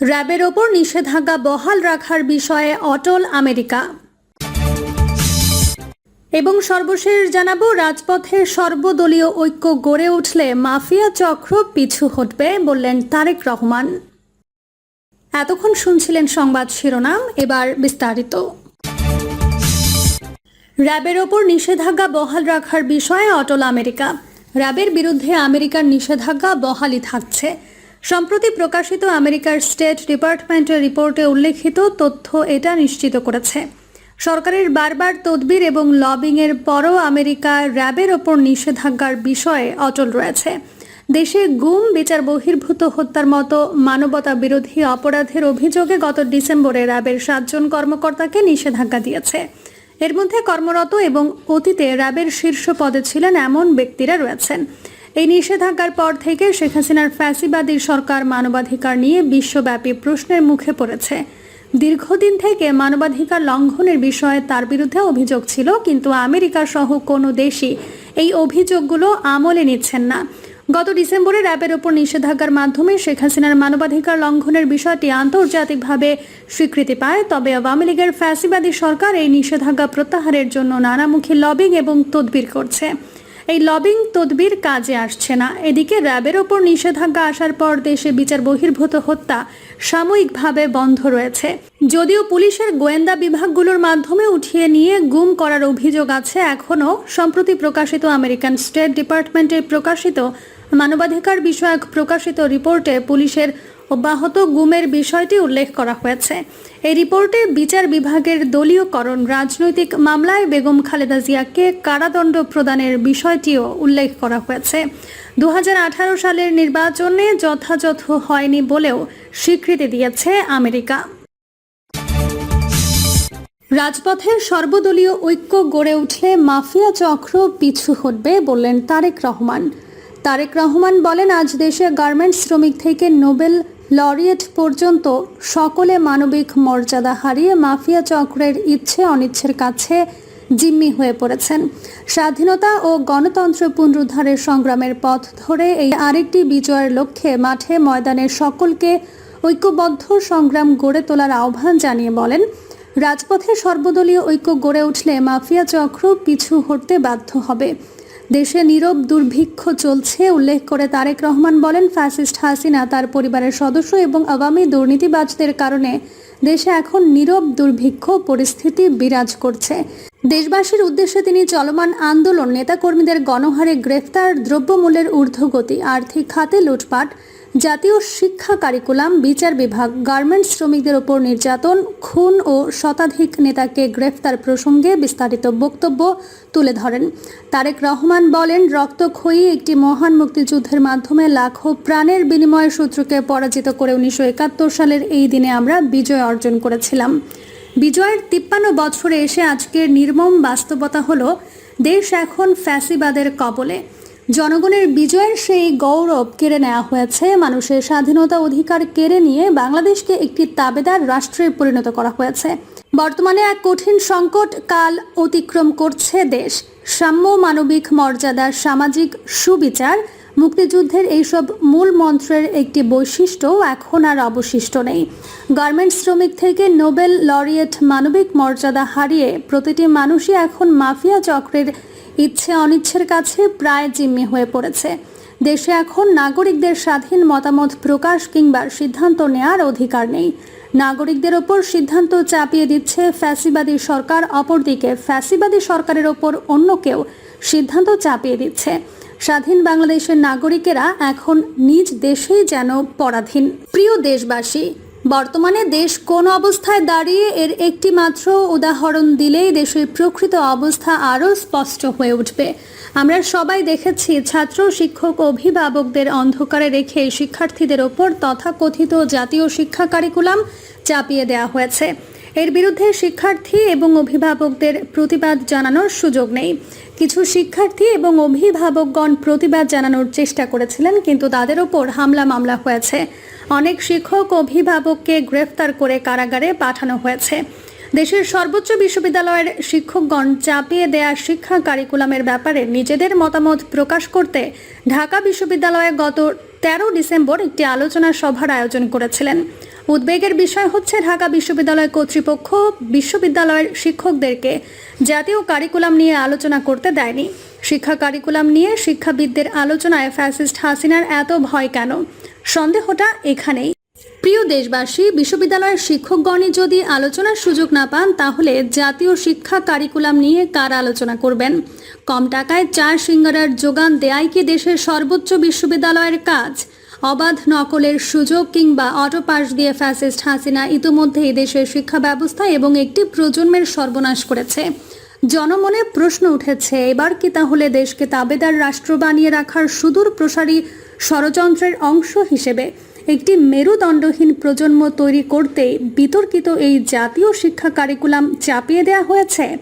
র্যাবের ওপর নিষেধাজ্ঞা বহাল রাখার বিষয়ে অটল আমেরিকা। এবং সর্বশেষ জানাব, রাজপথে সর্বদলীয় ঐক্য গড়ে উঠলে মাফিয়া চক্র পিছু হটবে বললেন তারেক রহমান। এতক্ষণ শুনছিলেন সংবাদ শিরোনাম, এবার বিস্তারিত। র্যাবের ওপর নিষেধাজ্ঞা বহাল রাখার বিষয়ে অটল আমেরিকা। র্যাবের বিরুদ্ধে আমেরিকার নিষেধাজ্ঞা বহালই থাকছে। সম্প্রতি প্রকাশিত আমেরিকার স্টেট ডিপার্টমেন্টের রিপোর্টে উল্লেখিত তথ্য এটা নিশ্চিত করেছে। সরকারের বারবার তদবির এবং লবিংয়ের পরও আমেরিকা র্যাবের ওপর নিষেধাজ্ঞার বিষয়ে অটল রয়েছে। দেশে গুম, বিচার বহির্ভূত হত্যার মতো মানবতা বিরোধী অপরাধের অভিযোগে গত ডিসেম্বরে র্যাবের সাতজন কর্মকর্তাকে নিষেধাজ্ঞা দিয়েছে। এর মধ্যে কর্মরত এবং অতীতে র্যাবের শীর্ষ পদে ছিলেন এমন ব্যক্তিরা রয়েছেন। এই নিষেধাজ্ঞার পর থেকে শেখ হাসিনার ফ্যাসিবাদী সরকার মানবাধিকার নিয়ে বিশ্বব্যাপী প্রশ্নের মুখে পড়েছে। দীর্ঘদিন থেকে মানবাধিকার লঙ্ঘনের বিষয়ে তার বিরুদ্ধে অভিযোগ ছিল, কিন্তু আমেরিকা সহ কোনো দেশই এই অভিযোগগুলো আমলে নিচ্ছেন না। গত ডিসেম্বরে র্যাবের ওপর নিষেধাজ্ঞার মাধ্যমে শেখ হাসিনার মানবাধিকার লঙ্ঘনের বিষয়টি আন্তর্জাতিকভাবে স্বীকৃতি পায়, তবে আওয়ামী লীগের ফ্যাসিবাদী সরকার এই নিষেধাজ্ঞা প্রত্যাহারের জন্য নানামুখী লবিং এবং তদবির করছে। এই লবিং তদবির কাজে আসছে না। এদিকে র্যাবের ওপর নিষেধাজ্ঞা আসার পর দেশে বিচার বহির্ভূত হত্যা সাময়িকভাবে বন্ধ রয়েছে। যদিও পুলিশের গোয়েন্দা বিভাগগুলোর মাধ্যমে উঠিয়ে নিয়ে গুম করার অভিযোগ আছে, এখনও সম্প্রতি প্রকাশিত আমেরিকান স্টেট ডিপার্টমেন্টে প্রকাশিত মানবাধিকার বিষয়ক প্রকাশিত রিপোর্টে পুলিশের অব্যাহত গুমের বিষয়টি উল্লেখ করা হয়েছে। এই রিপোর্টে বিচার বিভাগের দলীয়করণ, রাজনৈতিক মামলায় বেগম খালেদা জিয়াকে কারাদণ্ড প্রদানের বিষয়টিও উল্লেখ করা হয়েছে। দুহাজার আঠারো সালের নির্বাচনে যথাযথ হয়নি বলেও স্বীকৃতি দিয়েছে আমেরিকা। রাজপথে সর্বদলীয় ঐক্য গড়ে উঠলে মাফিয়া চক্র পিছু হটবে বললেন তারেক রহমান। তারেক রহমান বলেন, আজ দেশে গার্মেন্টস শ্রমিক থেকে নোবেল লরিয়েট পর্যন্ত সকলে মানবিক মর্যাদা হারিয়ে মাফিয়া চক্রের ইচ্ছে অনিচ্ছের কাছে জিম্মি হয়ে পড়েছেন। স্বাধীনতা ও গণতন্ত্র পুনরুদ্ধারের সংগ্রামের পথ ধরে এই আরেকটি বিজয়ের লক্ষ্যে মাঠে ময়দানে সকলকে ঐক্যবদ্ধ সংগ্রাম গড়ে তোলার আহ্বান জানিয়ে বলেন, রাজপথে সর্বদলীয় ঐক্য গড়ে উঠলে মাফিয়া চক্র পিছু হটতে বাধ্য হবে। দেশে নীরব দুর্ভিক্ষ চলছে, উল্লেখ করে তারেক রহমান বলেন, ফ্যাসিস্ট হাসিনা তার পরিবারের সদস্য এবং আওয়ামী দুর্নীতিবাজদের কারণে দেশে এখন নীরব দুর্ভিক্ষ পরিস্থিতি বিরাজ করছে। দেশবাসীর উদ্দেশ্যে তিনি চলমান আন্দোলন, নেতাকর্মীদের গণহারে গ্রেফতার, দ্রব্যমূল্যের ঊর্ধ্বগতি, আর্থিক খাতে লুটপাট জাতীয় শিক্ষা কারিকুলাম, বিচার বিভাগ, গার্মেন্টস শ্রমিকদের ওপর নির্যাতন, খুন ও শতাধিক নেতাকে গ্রেফতার প্রসঙ্গে বিস্তারিত বক্তব্য তুলে ধরেন। তারেক রহমান বলেন, রক্তক্ষয়ী একটি মহান মুক্তিযুদ্ধের মাধ্যমে লাখো প্রাণের বিনিময়ে শত্রুকে পরাজিত করে উনিশশো একাত্তর সালের এই দিনে আমরা বিজয় অর্জন করেছিলাম। বিজয়ের তিপ্পান্ন বছরে এসে আজকের নির্মম বাস্তবতা হলো, দেশ এখন ফ্যাসিবাদের কবলে। জনগণের বিজয়ের সেই গৌরব কেড়ে নেওয়া হয়েছে। মানুষের স্বাধীনতা অধিকার কেড়ে নিয়ে বাংলাদেশকে একটি তাবেদার রাষ্ট্রে পরিণত করা হয়েছে। বর্তমানে এক কঠিন সংকট কাল অতিক্রম করছে দেশ। সাম্য মানবিক মর্যাদা সামাজিক সুবিচার, মুক্তিযুদ্ধের এইসব মূল মন্ত্রের একটি বৈশিষ্ট্য এখন আর অবশিষ্ট নেই। গার্মেন্টস শ্রমিক থেকে নোবেল লরিয়েট মানবিক মর্যাদা হারিয়ে প্রতিটি মানুষই এখন মাফিয়া চক্রের ইচ্ছে অনিচ্ছের কাছে প্রায় জিম্মি হয়ে পড়েছে। দেশে এখন নাগরিকদের স্বাধীন মতামত প্রকাশ কিংবা সিদ্ধান্ত নেয়ার অধিকার নেই। নাগরিকদের ওপর সিদ্ধান্ত চাপিয়ে দিচ্ছে ফ্যাসিবাদী সরকার, অপরদিকে ফ্যাসিবাদী সরকারের ওপর অন্য কেউ সিদ্ধান্ত চাপিয়ে দিচ্ছে। স্বাধীন বাংলাদেশের নাগরিকেরা এখন নিজ দেশেই যেন পরাধীন। প্রিয় দেশবাসী বর্তমানে দেশ কোন অবস্থায় দাঁড়িয়ে এর একটি মাত্র উদাহরণ দিলেই দেশের প্রকৃত অবস্থা আরও স্পষ্ট হয়ে উঠবে। আমরা সবাই দেখেছি ছাত্র, শিক্ষক, অভিভাবকদের অন্ধকারে রেখে শিক্ষার্থীদের ওপর তথাকথিত জাতীয় শিক্ষা কারিকুলাম চাপিয়ে দেওয়া হয়েছে। এর বিরুদ্ধে শিক্ষার্থী এবং অভিভাবকদের প্রতিবাদ জানানোর সুযোগ নেই। কিছু শিক্ষার্থী এবং অভিভাবকগণ প্রতিবাদ জানানোর চেষ্টা করেছিলেন, কিন্তু তাদের ওপর হামলা মামলা হয়েছে। অনেক শিক্ষক অভিভাবককে গ্রেফতার করে কারাগারে পাঠানো হয়েছে। দেশের সর্বোচ্চ বিশ্ববিদ্যালয়ের শিক্ষকগণ চাপিয়ে দেয়া শিক্ষা কারিকুলামের ব্যাপারে নিজেদের মতামত প্রকাশ করতে ঢাকা বিশ্ববিদ্যালয়ে গত তেরো ডিসেম্বর একটি আলোচনা সভার আয়োজন করেছিলেন। উদ্বেগের বিষয় হচ্ছে ঢাকা বিশ্ববিদ্যালয় কর্তৃপক্ষ বিশ্ববিদ্যালয়ের শিক্ষকদেরকে জাতীয় কারিকুলাম নিয়ে আলোচনা করতে দেয়নি। শিক্ষা কারিকুলাম নিয়ে শিক্ষাবিদদের আলোচনায় ফ্যাসিস্ট হাসিনার এত ভয় কেন? সন্দেহটা এখানেই। প্রিয় দেশবাসী, বিশ্ববিদ্যালয়ের শিক্ষকগণই যদি আলোচনার সুযোগ না পান, তাহলে জাতীয় শিক্ষা কারিকুলাম নিয়ে কার আলোচনা করবেন? কম টাকায় চার সিঙ্গারার যোগান দেয়াই কি দেশের সর্বোচ্চ বিশ্ববিদ্যালয়ের কাজ? অবাধ নকলের সুযোগ কিংবা অটো পাস দিয়ে ফ্যাসিস্ট হাসিনা ইতিমধ্যেই দেশের শিক্ষা ব্যবস্থা এবং একটি প্রজন্মের সর্বনাশ করেছে। জনমনে প্রশ্ন উঠেছে, এবার কি তাহলে দেশকে তাবেদার রাষ্ট্র বানিয়ে রাখার সুদূর প্রসারী ষড়যন্ত্রের অংশ হিসেবে একটি মেরুদণ্ডহীন প্রজন্ম তৈরি করতে বিতর্কিত এই জাতীয় শিক্ষা কারিকুলাম চাপিয়ে দেওয়া হয়েছে।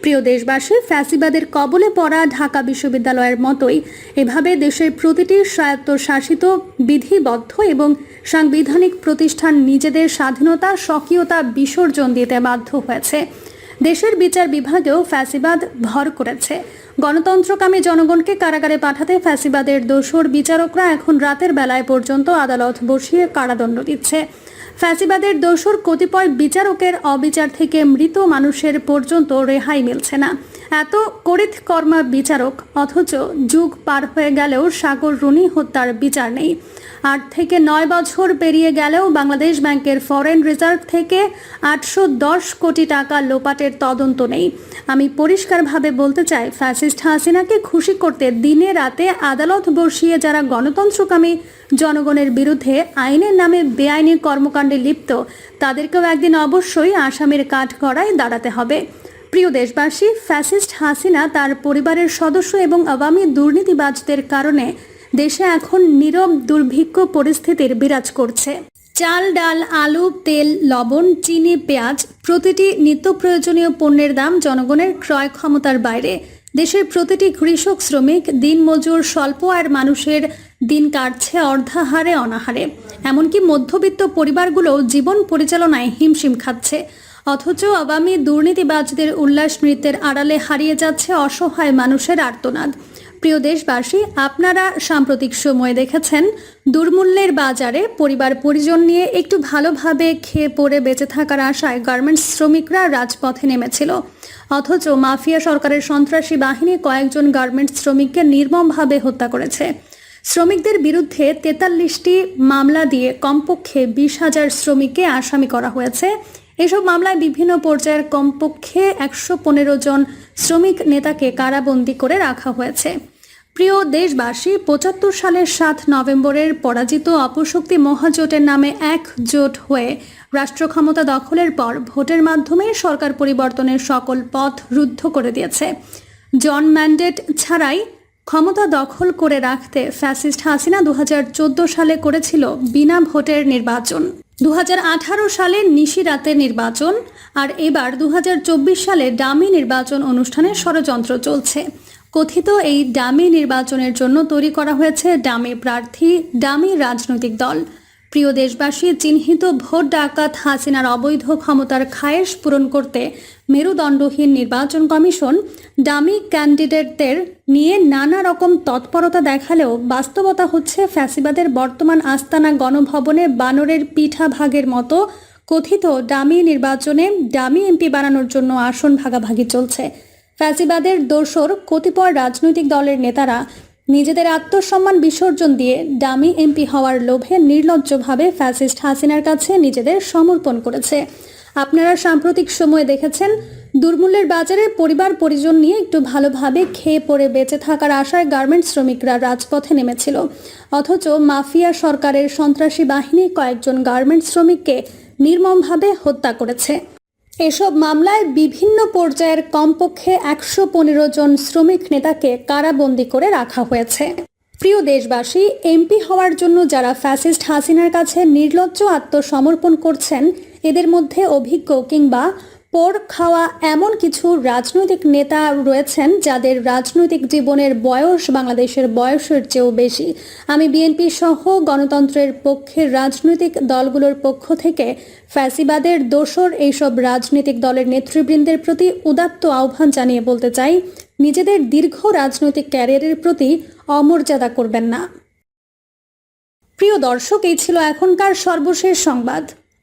প্রিয় দেশবাসী, ফ্যাসিবাদের কবলে পড়া ঢাকা বিশ্ববিদ্যালয়ের মতোই এভাবে দেশের প্রতিটি স্বায়ত্তশাসিত, বিধিবদ্ধ এবং সাংবিধানিক প্রতিষ্ঠান নিজেদের স্বাধীনতা, স্বকীয়তা, বিসর্জন দিতে বাধ্য হয়েছে। দেশের বিচার বিভাগেও ফ্যাসিবাদ ভর করেছে। গণতন্ত্রকামী জনগণকে কারাগারে পাঠাতে ফ্যাসিবাদের দোষর বিচারকরা এখন রাতের বেলায় পর্যন্ত আদালত বসিয়ে কারাদণ্ড দিচ্ছে। ফ্যাসিবাদের দোষর কতিপয় বিচারকের অবিচার থেকে মৃত মানুষের পর্যন্ত রেহাই মিলছে না। এত করিত কর্মা বিচারক, অথচ যুগ পার হয়ে গেলেও সাগর রুনি হত্যার বিচার নেই। আট থেকে নয় বছর পেরিয়ে গেলেও বাংলাদেশ ব্যাংকের ফরেন রিজার্ভ থেকে আটশো দশ কোটি টাকা লোপাটের তদন্ত নেই। আমি পরিষ্কারভাবে বলতে চাই, ফ্যাসিস্ট হাসিনাকে খুশি করতে দিনে রাতে আদালত বসিয়ে যারা গণতন্ত্রকামী জনগণের বিরুদ্ধে আইনের নামে বেআইনি কর্মকাণ্ডে লিপ্ত, তাদেরকেও একদিন অবশ্যই আসামির কাঠগড়ায় দাঁড়াতে হবে। প্রিয় দেশবাসী, ফ্যাসিস্ট হাসিনা তার পরিবারের সদস্য এবং আওয়ামী দুর্নীতিবাজদের কারণে দেশে এখন নীরব দুর্ভিক্ষ পরিস্থিতির বিরাজ করছে। চাল, ডাল, আলু, তেল, লবণ, চিনি, পেঁয়াজ প্রতিটি নিত্য প্রয়োজনীয় পণ্যের দাম জনগণের ক্রয় ক্ষমতার বাইরে। দেশের প্রতিটি কৃষক, শ্রমিক, দিনমজুর, স্বল্প আয়ের মানুষের দিন কাটছে অর্ধাহারে অনাহারে। এমনকি মধ্যবিত্ত পরিবারগুলো জীবন পরিচালনায় হিমশিম খাচ্ছে। অথচ আগামী দুর্নীতিবাজদের উল্লাস নৃত্যের আড়ালে হারিয়ে যাচ্ছে অসহায় মানুষের আর্তনাদ। প্রিয় দেশবাসী, আপনারা সাম্প্রতিক সময়ে দেখেছেন, দুর্মূল্যের বাজারে পরিবার পরিজন নিয়ে একটু ভালোভাবে খেয়ে পড়ে বেঁচে থাকার আশায় গার্মেন্টস শ্রমিকরা রাজপথে নেমেছিল। অথচ মাফিয়া সরকারের সন্ত্রাসী বাহিনী কয়েকজন গার্মেন্টস শ্রমিককে নির্মমভাবে হত্যা করেছে। শ্রমিকদের বিরুদ্ধে তেতাল্লিশটি মামলা দিয়ে কমপক্ষে বিশ হাজার শ্রমিককে আসামি করা হয়েছে। এসব মামলায় বিভিন্ন পর্যায়ের কমপক্ষে একশো পনেরো জন শ্রমিক নেতাকে কারাবন্দী করে রাখা হয়েছে। প্রিয় দেশবাসী, পঁচাত্তর সালের সাত নভেম্বরের পরাজিত অপশক্তি মহাজোটের নামে একজোট হয়ে রাষ্ট্র ক্ষমতা দখলের পর ভোটের মাধ্যমে সরকার পরিবর্তনের সকল পথ রুদ্ধ করে দিয়েছে। জন ম্যান্ডেট ছাড়াই ক্ষমতা দখল করে রাখতে ফ্যাসিস্ট হাসিনা দু হাজার চোদ্দ সালে করেছিল বিনা ভোটের নির্বাচন। দু হাজার আঠারো সালে নিশিরাতে নির্বাচন আর এবার দু হাজার চব্বিশ সালে ডামি নির্বাচন অনুষ্ঠানের ষড়যন্ত্র চলছে। কথিত এই ডামি নির্বাচনের জন্য তৈরি করা হয়েছে ডামি প্রার্থী, ডামি রাজনৈতিক দল। প্রিয় দেশবাসী, চিহ্নিত ভোট ডাকাত হাসিনার অবৈধ ক্ষমতার খায়েশ পূরণ করতে মেরুদণ্ডহীন নির্বাচন কমিশন ডামি ক্যান্ডিডেটদের নিয়ে নানা রকম তৎপরতা দেখালেও বাস্তবতা হচ্ছে ফ্যাসিবাদের বর্তমান আস্তানা গণভবনে বানরের পিঠা ভাগের মতো কথিত ডামি নির্বাচনে ডামি এমপি বানানোর জন্য আসন ভাগাভাগি চলছে। ফ্যাসিবাদের দোসর কতিপয় রাজনৈতিক দলের নেতারা নিজেদের আত্মসম্মান বিসর্জন দিয়ে ডামি এমপি হওয়ার লোভে নির্লজ্জভাবে ফ্যাসিস্ট হাসিনার কাছে নিজেদের সমর্পণ করেছে। আপনারা সাম্প্রতিক সময়ে দেখেছেন, দুর্মূল্যের বাজারে পরিবার পরিজন নিয়ে একটু ভালোভাবে খেয়ে পড়ে বেঁচে থাকার আশায় গার্মেন্টস শ্রমিকরা রাজপথে নেমেছিল। অথচ মাফিয়া সরকারের সন্ত্রাসী বাহিনী কয়েকজন গার্মেন্টস শ্রমিককে নির্মমভাবে হত্যা করেছে। এসব মামলায় বিভিন্ন পর্যায়ের কমপক্ষে একশো পনেরো জন শ্রমিক নেতাকে কারাবন্দী করে রাখা হয়েছে। প্রিয় দেশবাসী, এমপি হওয়ার জন্য যারা ফ্যাসিস্ট হাসিনার কাছে নির্লজ্জ আত্মসমর্পণ করছেন, এদের মধ্যে অভিজ্ঞ কিংবা পোর খাওয়া এমন কিছু রাজনৈতিক নেতা রয়েছেন যাদের রাজনৈতিক জীবনের বয়স বাংলাদেশের বয়সের চেয়েও বেশি। আমি বিএনপি সহ গণতন্ত্রের পক্ষের রাজনৈতিক দলগুলোর পক্ষ থেকে ফ্যাসিবাদের দোসর এইসব রাজনৈতিক দলের নেতৃবৃন্দের প্রতি উদাত্ত আহ্বান জানিয়ে বলতে চাই, নিজেদের দীর্ঘ রাজনৈতিক ক্যারিয়ারের প্রতি অমর্যাদা করবেন না। প্রিয় দর্শক, এই ছিল এখনকার সর্বশেষ সংবাদ।